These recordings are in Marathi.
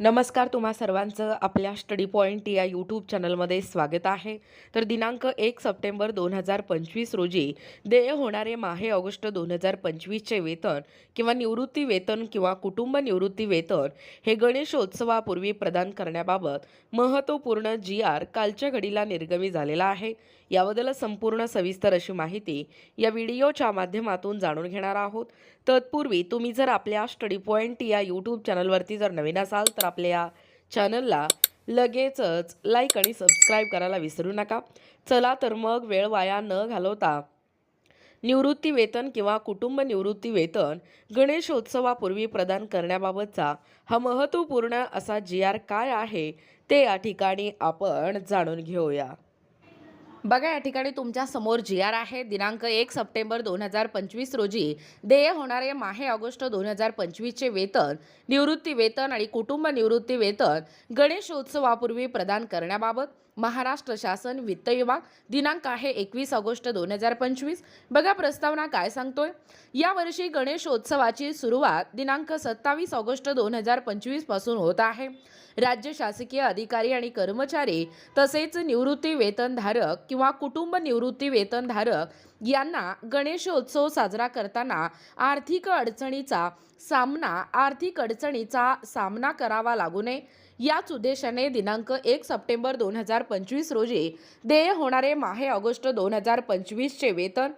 नमस्कार तुम्हा सर्वांचं आपल्या स्टडी पॉईंट या यूट्यूब चॅनलमध्ये स्वागत आहे. तर दिनांक एक सप्टेंबर दोन हजार पंचवीस रोजी देय होणारे माहे ऑगस्ट दोन हजार पंचवीसचे वेतन किंवा निवृत्ती वेतन किंवा कुटुंब निवृत्ती वेतन हे गणेशोत्सवापूर्वी प्रदान करण्याबाबत महत्त्वपूर्ण जी आर कालच्या घडीला निर्गमी झालेला आहे. याबद्दल संपूर्ण सविस्तर अशी माहिती या व्हिडिओच्या माध्यमातून जाणून घेणार आहोत. तत्पूर्वी तुम्ही जर आपल्या स्टडी पॉईंट या यूट्यूब चॅनलवरती जर नवीन असाल तर आपल्या या चॅनलला लगेचच लाईक आणि सबस्क्राईब करायला विसरू नका. चला तर मग वेळ वाया न घालवता निवृत्ती वेतन किंवा कुटुंब निवृत्ती वेतन गणेशोत्सवापूर्वी प्रदान करण्याबाबतचा हा महत्त्वपूर्ण असा जी आर काय आहे ते या ठिकाणी आपण जाणून घेऊया. बघा या ठिकाणी तुमच्यासमोर जी आर आहे. दिनांक एक सप्टेंबर दोन हजार पंचवीस रोजी देय होणारे माहे ऑगस्ट दोन हजार पंचवीसचे वेतन निवृत्ती वेतन आणि कुटुंब निवृत्ती वेतन गणेशोत्सवापूर्वी प्रदान करण्याबाबत महाराष्ट्र शासन वित्त विभाग दिनांक आहे एकवीस ऑगस्ट दोन हजार पंचवीस. बघा प्रस्तावना काय सांगतोय? यावर्षी गणेशोत्सवाची सुरुवात दिनांक सत्तावीस ऑगस्ट दोन हजार पंचवीसपासून होत आहे. राज्य शासकीय अधिकारी आणि कर्मचारी तसेच निवृत्ती वेतनधारक किंवा कुटुंब निवृत्ती वेतनधारक यांना गणेशोत्सव साजरा करताना आर्थिक अडचणीचा सामना आर्थिक अडचणीचा सामना करावा लागू नये. याच उद्देशाने दिनांक एक सप्टेंबर दोन हजार पंचवीस रोजी देय होणारे माहे ऑगस्ट दोन हजार पंचवीसचे वेतन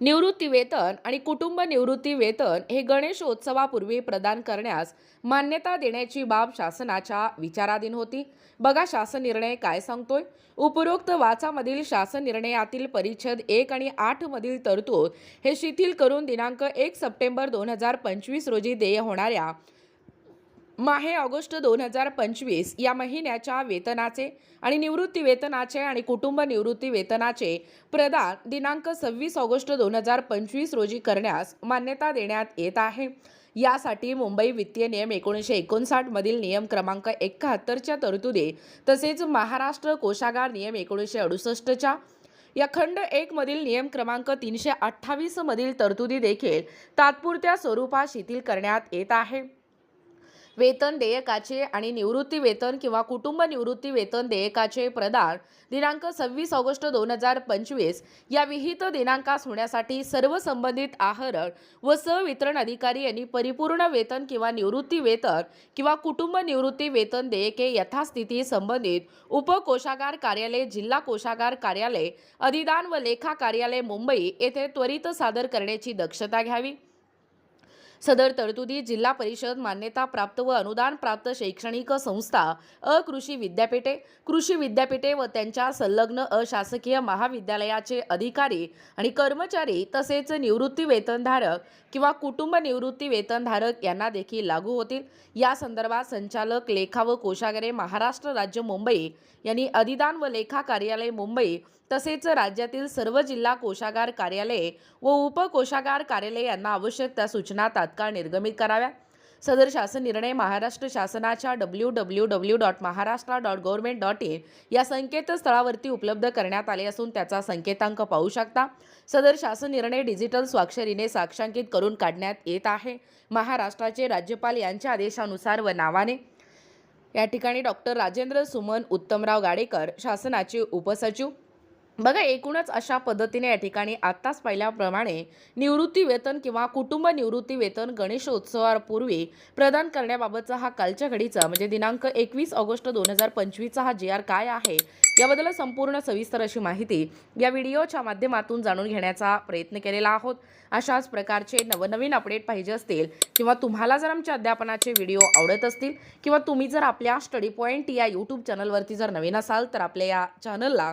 निवृत्ती वेतन आणि कुटुंब निवृत्ती वेतन हे गणेशोत्सवापूर्वी प्रदान करण्यास मान्यता देण्याची बाब शासनाच्या विचाराधीन होती. बघा शासन निर्णय काय सांगतोय? उपरोक्त वाचामधील शासन निर्णयातील परिच्छेद एक आणि आठ मधील तरतूद हे शिथिल करून दिनांक एक सप्टेंबर दोन हजार पंचवीस रोजी देय होणाऱ्या माहे ऑगस्ट दोन हजार पंचवीस या महिन्याच्या वेतनाचे आणि निवृत्ती वेतनाचे आणि कुटुंब निवृत्ती वेतनाचे प्रदान दिनांक सव्वीस ऑगस्ट दोन हजार पंचवीस रोजी करण्यास मान्यता देण्यात येत आहे. यासाठी मुंबई वित्तीय नियम एकोणीसशे एकोणसाठमधील नियम क्रमांक एकाहत्तरच्या तरतुदी तसेच महाराष्ट्र कोशागार नियम एकोणीसशे अडुसष्टच्या या खंड एकमधील नियम क्रमांक तीनशे अठ्ठावीसमधील तरतुदी देखील तात्पुरत्या स्वरूपात शिथिल करण्यात येत आहे. वेतन देयकाचे आणि निवृत्ती वेतन किंवा कुटुंब निवृत्ती वेतन देयकाचे प्रदान दिनांक सव्वीस ऑगस्ट दोन हजार पंचवीस या विहित दिनांकास होण्यासाठी सर्व संबंधित आहरण व सवितरण अधिकारी यांनी परिपूर्ण वेतन किंवा निवृत्ती वेतन किंवा कुटुंब निवृत्ती वेतन देयके यथास्थिती संबंधित उपकोशागार कार्यालय जिल्हा कोशागार कार्यालय अधिदान व लेखा कार्यालय मुंबई येथे त्वरित सादर करण्याची दक्षता घ्यावी. सदर तरतुदी जिल्हा परिषद मान्यता प्राप्त व अनुदान प्राप्त शैक्षणिक संस्था अकृषी विद्यापीठे कृषी विद्यापीठे व त्यांच्या संलग्न अशासकीय महाविद्यालयाचे अधिकारी आणि कर्मचारी तसेच निवृत्ती वेतनधारक किंवा कुटुंब निवृत्ती वेतनधारक यांना देखील लागू होतील. या संदर्भात संचालक लेखा व कोशागरे महाराष्ट्र राज्य मुंबई यांनी अधिदान व लेखा कार्यालय मुंबई तसेच राज्यातील सर्व जिल्हा कोषागार कार्यालये व उपकोषागार कार्यालय यांना आवश्यक त्या सूचना तात्काळ निर्गमित कराव्या. सदर शासन निर्णय महाराष्ट्र शासनाच्या W W W dot Maharashtra dot government dot in या संकेतस्थळावरती उपलब्ध करण्यात आले असून त्याचा संकेतांक पाहू शकता. सदर शासन निर्णय डिजिटल स्वाक्षरीने साक्षांकित करून काढण्यात येत आहे. महाराष्ट्राचे राज्यपाल यांच्या आदेशानुसार व नावाने. या ठिकाणी डॉक्टर राजेंद्र सुमन उत्तमराव गाडेकर शासनाचे उपसचिव बघा एकूणच अशा पद्धतीने या ठिकाणी आत्ताच पाहिल्याप्रमाणे निवृत्ती वेतन किंवा कुटुंब निवृत्ती वेतन गणेशोत्सवापूर्वी प्रदान करण्याबाबतचा हा कालच्या घडीचा म्हणजे दिनांक एकवीस ऑगस्ट दोन हजार पंचवीसचा हा जी आर काय आहे याबद्दल संपूर्ण सविस्तर अशी माहिती या व्हिडिओच्या माध्यमातून जाणून घेण्याचा प्रयत्न केलेला आहोत. अशाच प्रकारचे नवनवीन अपडेट पाहिजे असतील किंवा तुम्हाला जर आमच्या अध्यापनाचे व्हिडिओ आवडत असतील किंवा तुम्ही जर आपल्या स्टडी पॉईंट या यूट्यूब चॅनलवरती जर नवीन असाल तर आपल्या या चॅनलला